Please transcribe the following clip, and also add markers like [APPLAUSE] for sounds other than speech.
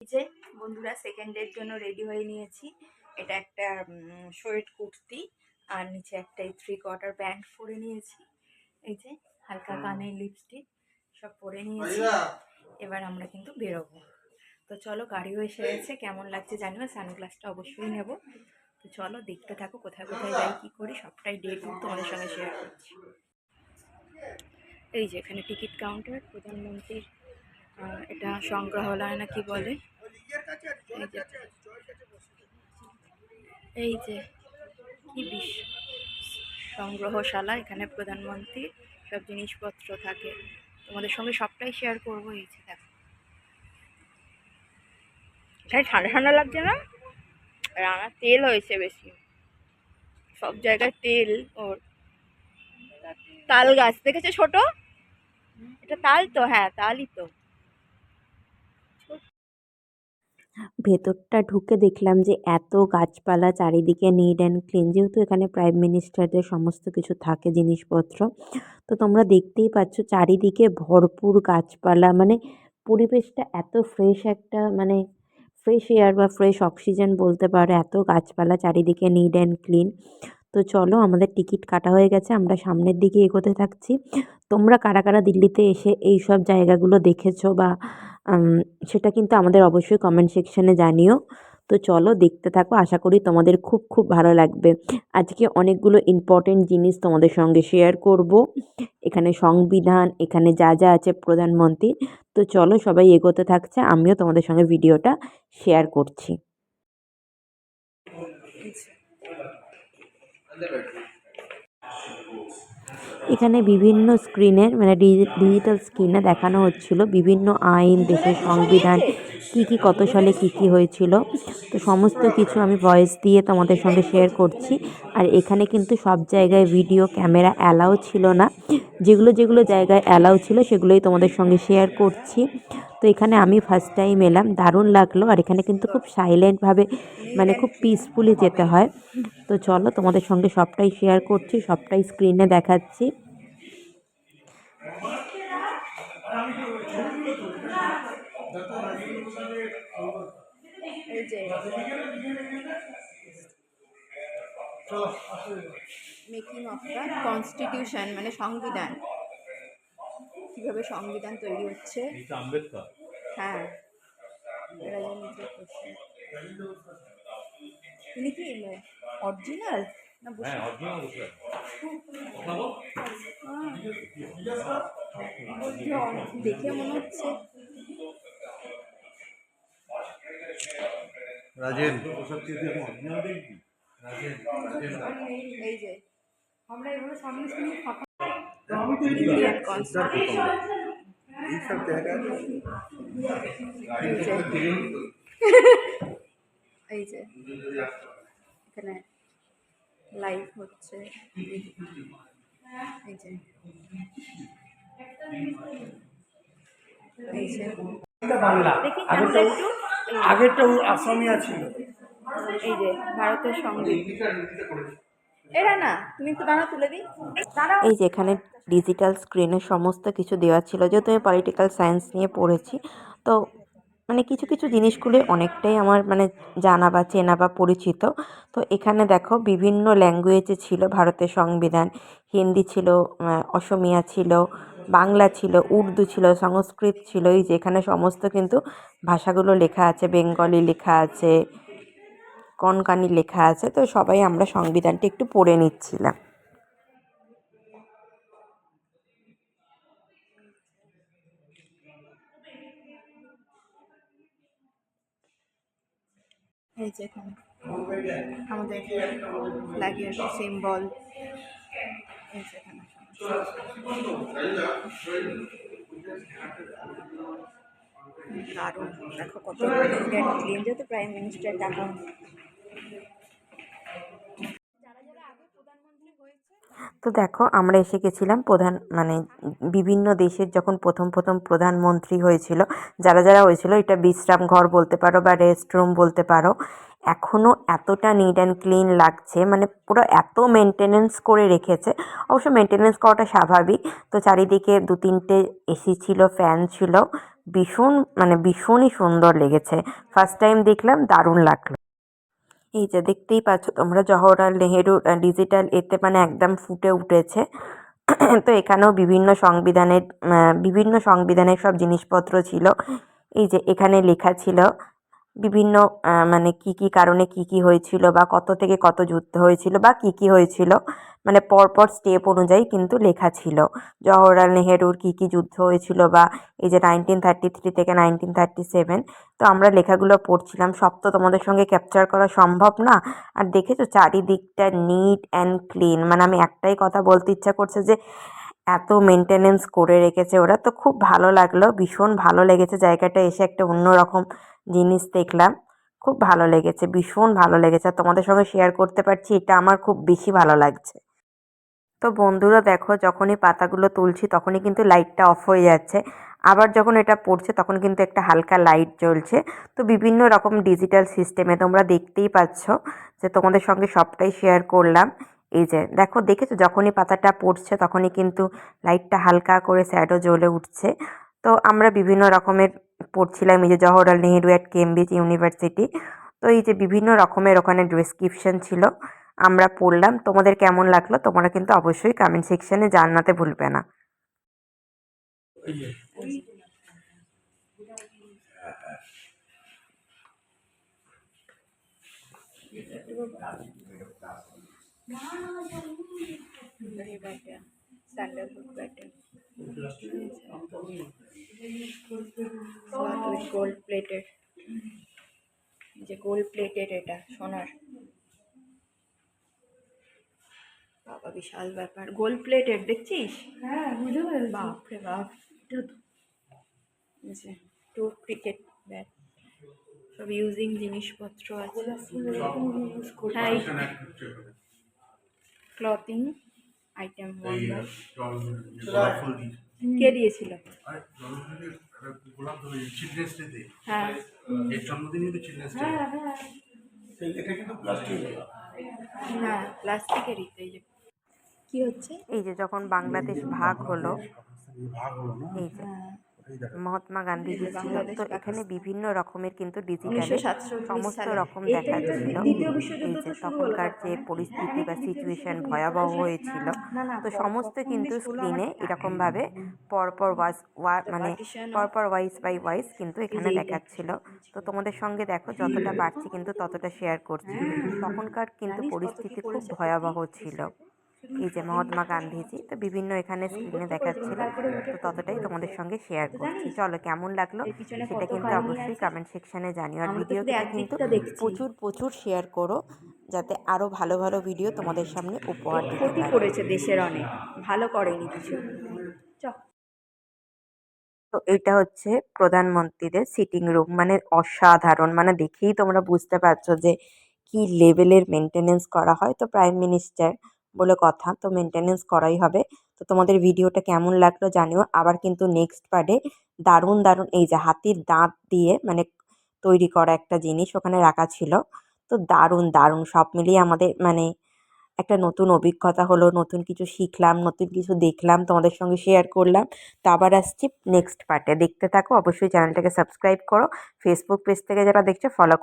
এই যে বন্ধুরা সেকেন্ড ডের জন্য রেডি হয়ে নিয়েছি। এটা একটা শোয়েট কুর্তি আর নিচে একটা থ্রি কোয়ার্টার প্যান্ট পরে নিয়েছি। এই যে হালকা কানের লিপস্টিক সব পরে নিয়েছি। এবার আমরা কিন্তু বেরোবো। তো চলো গাড়িও এসে গেছে কেমন লাগছে জানিও? সানগ্লাসটা অবশ্যই নেব। তো চলো দেখতে থাকো কোথায় কোথায় যাই কী করি সবটাই ডেট তোমাদের সঙ্গে শেয়ার করছি। এই যে এখানে টিকিট কাউন্টার প্রধানমন্ত্রীর এটা সংগ্রহালয় না কি বলে? এই যে কি বিশ সংগ্রহশালা, এখানে প্রধানমন্ত্রী, সব জিনিসপত্র থাকে। তোমাদের সঙ্গে সবটাই শেয়ার করব, এই যে দেখো। এখানে ঠান্ডা ঠান্ডা লাগছে না? রান্নার তেল হয়েছে বেশি। সব জায়গায় তেল, ওর। তাল গাছ দেখেছে ছোট? এটা তাল তো হ্যাঁ তালই তো। ভেতরটা ঢুকে দেখলাম যে এত গাছপালা চারিদিকে নিট অ্যান্ড ক্লিন যেহেতু এখানে প্রাইম মিনিস্টারদের সমস্ত কিছু থাকে জিনিসপত্র, তো তোমরা দেখতেই পাচ্ছ চারিদিকে ভরপুর গাছপালা। মানে পরিবেশটা এত ফ্রেশ একটা মানে ফ্রেশ এয়ার বা ফ্রেশ অক্সিজেন বলতে পারো, এত গাছপালা চারিদিকে নিট অ্যান্ড ক্লিন তো চলো, আমাদের টিকিট কাটা হয়ে গেছে, আমরা সামনের দিকে এগোতে থাকছি। তোমরা কারা কারা দিল্লিতে এসে এই সব জায়গাগুলো দেখেছ বা সেটা কিন্তু আমাদের অবশ্যই কমেন্ট সেকশানে জানিও। তো চলো দেখতে থাকো, আশা করি তোমাদের খুব খুব ভালো লাগবে। আজকে অনেকগুলো ইম্পর্টেন্ট জিনিস তোমাদের সঙ্গে শেয়ার করব। এখানে সংবিধান, এখানে যা যা আছে প্রধানমন্ত্রী। তো চলো সবাই এগোতে থাকছে, আমিও তোমাদের সঙ্গে ভিডিওটা শেয়ার করছি। এখানে বিভিন্ন স্ক্রিনের মানে ডিজিটাল স্ক্রিনে দেখানো হচ্ছিল বিভিন্ন আইন, দেশের সংবিধান, কি কি, কত সালে কি কি হয়েছিল। তো সমস্ত কিছু আমি ভয়েস দিয়ে তোমাদের সঙ্গে শেয়ার করছি। আর এখানে কিন্তু সব জায়গায় ভিডিও ক্যামেরা অ্যালাউ ছিল না। যেগুলো যেগুলো জায়গায় অ্যালাউ ছিল সেগুলোই তোমাদের সঙ্গে শেয়ার করছি। এখানে আমি ফার্স্ট টাইম এলাম দারুণ লাগল। আর এখানে কিন্তু খুব সাইলেন্টভাবে মানে খুব পিসফুলি যেতে হয়। তো চলো তোমাদের সঙ্গে সবটাই শেয়ার করছি সবটাই স্ক্রিনে দেখাচ্ছি। মেকিং অফ দ্য কনস্টিটিউশন মানে সংবিধান। কীভাবে সংবিধান তৈরি হচ্ছে? আম্বেদকর। হ্যাঁ। যে তিনি কি অরিজিনাল? না বসে হ্যাঁ। দেখে মনে হচ্ছে। রাজেন। প্রসাদ কে দিয়ে অরিজিনাল দেখবি রাজেন এই যে ইন্ডিয়ান কনস্টিটিউশন এইসব জায়গায় এই যে এখানে লাইভ হচ্ছে। এই যে এই যে। বাংলা। আগেরটা আগেরটা আসামিয়া ছিল। এই যে ভারতের সংবিধান এই যে এখানে ডিজিটাল স্ক্রিনে সমস্ত কিছু দেওয়া ছিল, যেহেতু আমি পলিটিক্যাল সায়েন্স নিয়ে পড়েছি, তো মানে কিছু কিছু জিনিসগুলি অনেকটাই আমার মানে জানা বা চেনা বা পরিচিত। তো এখানে দেখো বিভিন্ন ল্যাঙ্গুয়েজে ছিল, ভারতের সংবিধান, হিন্দি ছিল অসমিয়া ছিল, বাংলা ছিল, উর্দু ছিল, সংস্কৃত ছিল, এই যে এখানে সমস্ত কিন্তু ভাষাগুলো লেখা আছে, বেঙ্গলি লেখা আছে কনকানি লেখা আছে, তো সবাই আমরা সংবিধানটা একটু পড়ে নিচ্ছিলাম। এই যে এখানে আমাদের ফ্ল্যাগের সিম্বল দারুণ। দেখো কত প্রাইম মিনিস্টার দেখা তো দেখো, আমরা এসে গেছিলাম প্রধান মানে বিভিন্ন দেশের যখন প্রথম প্রথম প্রধানমন্ত্রী হয়েছিল, যারা যারা হয়েছিল, এটা বিশ্রাম ঘর বলতে পারো বা রেস্ট রুম বলতে পারো এখনও এতটা নিট অ্যান্ড ক্লিন লাগছে মানে পুরো এত মেনটেনেন্স করে রেখেছে, অবশ্য মেনটেনেন্স করাটা স্বাভাবিক, তো চারিদিকে দু, তিনটে এসি ছিল ফ্যান ছিল, ভীষণ মানে ভীষণই সুন্দর লেগেছে ফার্স্ট টাইম দেখলাম, দারুণ লাগল। এই যে দেখতেই পাচ্ছ তোমরা জওহরলাল নেহেরু ডিজিটাল এতে মানে একদম ফুটে উঠেছে। [CLEARS THROAT] তো এখানেও বিভিন্ন সংবিধানের বিভিন্ন সংবিধানের সব জিনিসপত্র ছিল। এই যে এখানে লেখা ছিল বিভিন্ন মানে কি কি কারণে কি কি হয়েছিল বা কত থেকে কত যুদ্ধ হয়েছিল বা কি কি হয়েছিল মানে পরপর স্টেপ অনুযায়ী কিন্তু লেখা ছিল। জওহরলাল নেহেরুর কি কি যুদ্ধ হয়েছিল বা এই যে নাইনটিন থার্টি থ্রি থেকে নাইনটিন থার্টি সেভেন তো আমরা লেখাগুলো পড়ছিলাম। সব তো তোমাদের সঙ্গে ক্যাপচার করা সম্ভব না। আর দেখেছ চারিদিকটা নিট অ্যান্ড ক্লিন মানে আমি একটাই কথা বলতে ইচ্ছা করছে যে এত মেনটেনেন্স করে রেখেছে ওরা। তো খুব ভালো লাগল, ভীষণ ভালো লেগেছে জায়গাটা এসে একটা অন্যরকম জিনিস দেখলাম। খুব ভালো লেগেছে, ভীষণ ভালো লেগেছে। আর তোমাদের সঙ্গে শেয়ার করতে পারছি, এটা আমার খুব বেশি ভালো লাগছে। তো বন্ধুরা দেখো, যখনই পাতাগুলো তুলছি তখনই কিন্তু লাইটটা অফ হয়ে যাচ্ছে। আবার যখন এটা পড়ছে তখন কিন্তু একটা হালকা লাইট জ্বলছে। তো বিভিন্ন রকম ডিজিটাল সিস্টেমে তোমরা দেখতেই পাচ্ছ যে তোমাদের সঙ্গে সবটাই শেয়ার করলাম। এই যে, দেখো, দেখেছ? যখনই পাতাটা পড়ছে, তখনই কিন্তু লাইটটা হালকা করে স্যাডও জ্বলে উঠছে। তো আমরা বিভিন্ন রকমের পড়ছিলাম, এই যে Jawaharlal Nehru at Cambridge university তো এই যে বিভিন্ন রকমের ওখানে ডেসক্রিপশন ছিল, আমরা পড়লাম। তোমাদের কেমন লাগল? তোমরা কিন্তু অবশ্যই কমেন্ট সেকশনে জানাতে ভুলবে না। ये बैठे सैंडलवुड बैठे গোল্ড প্লেটেড যে গোল্ড প্লেটেড এটা সোনার বাবা বিশাল ব্যাপার গোল্ড প্লেটেড দেখছিস হ্যাঁ বুঝতে পেরেছি বাপ রে বাপ এই যে টু ক্রিকেট ব্যাট সব ইউজিং জিনিসপত্র আছে হ্যাঁ ক্লথিং আইটেম কে দিয়েছিল? হ্যাঁ। হ্যাঁ প্লাস্টিকেরই তো এই যে। কি হচ্ছে? এই যে যখন বাংলাদেশ ভাগ হলো ভাগ হলো এই যে। হ্যাঁ। মহাত্মা গান্ধীজি ছিল তো এখানে বিভিন্ন রকমের কিন্তু ডিজিটালে সমস্ত রকম এটা দেখাচ্ছিল এই যে তখনকার যে পরিস্থিতি বা সিচুয়েশন ভয়াবহ হয়েছিল। তো সমস্ত কিন্তু স্ক্রিনে এরকমভাবে পরপর ওয়াজ ওয়া মানে পরপর ওয়াইজ বাই ওয়াইজ কিন্তু এখানে দেখাচ্ছিল। তো তোমাদের সঙ্গে দেখো যতটা পারছি কিন্তু ততটা শেয়ার করছি। তখনকার কিন্তু পরিস্থিতি খুব ভয়াবহ ছিল। এই যে মহাত্মা গান্ধীজি তো বিভিন্ন এখানে স্ক্রিনে দেখাচ্ছিল তো ততটাই তোমাদের সঙ্গে শেয়ার করছি। চলো কেমন লাগল সেটা কিন্তু অবশ্যই কমেন্ট সেকশনে জানিও। আর ভিডিওটা কিন্তু প্রচুর প্রচুর শেয়ার করো যাতে আরও ভালো ভালো ভিডিও তোমাদের সামনে উপহার দিতে পারি। করেছে দেশের অনেক ভালো করেনি কিছু। তো এটা হচ্ছে প্রধানমন্ত্রীদের সিটিং রুম মানে অসাধারণ। মানে দেখেই তোমরা বুঝতে পারছ যে কি লেভেলের মেনটেনেন্স করা হয়। তো প্রাইম মিনিস্টার বলে কথা। তো মেনটেনেন্স করাই হবে। তো তোমাদের ভিডিওটা কেমন লাগল জানিও। আবার কিন্তু নেক্সট পার্টে দারুণ দারুণ এই যে হাতির দাঁত দিয়ে মানে তৈরি করা একটা জিনিস ওখানে রাখা ছিল। তো দারুণ দারুণ সব মিলিয়ে আমাদের মানে একটা নতুন অভিজ্ঞতা হলো, নতুন কিছু শিখলাম, নতুন কিছু দেখলাম, তোমাদের সঙ্গে শেয়ার করলাম। তো আবার আসছি নেক্সট পার্টে দেখতে থাকো, অবশ্যই চ্যানেলটাকে সাবস্ক্রাইব করো। ফেসবুক পেজ থেকে যারা দেখছ ফলো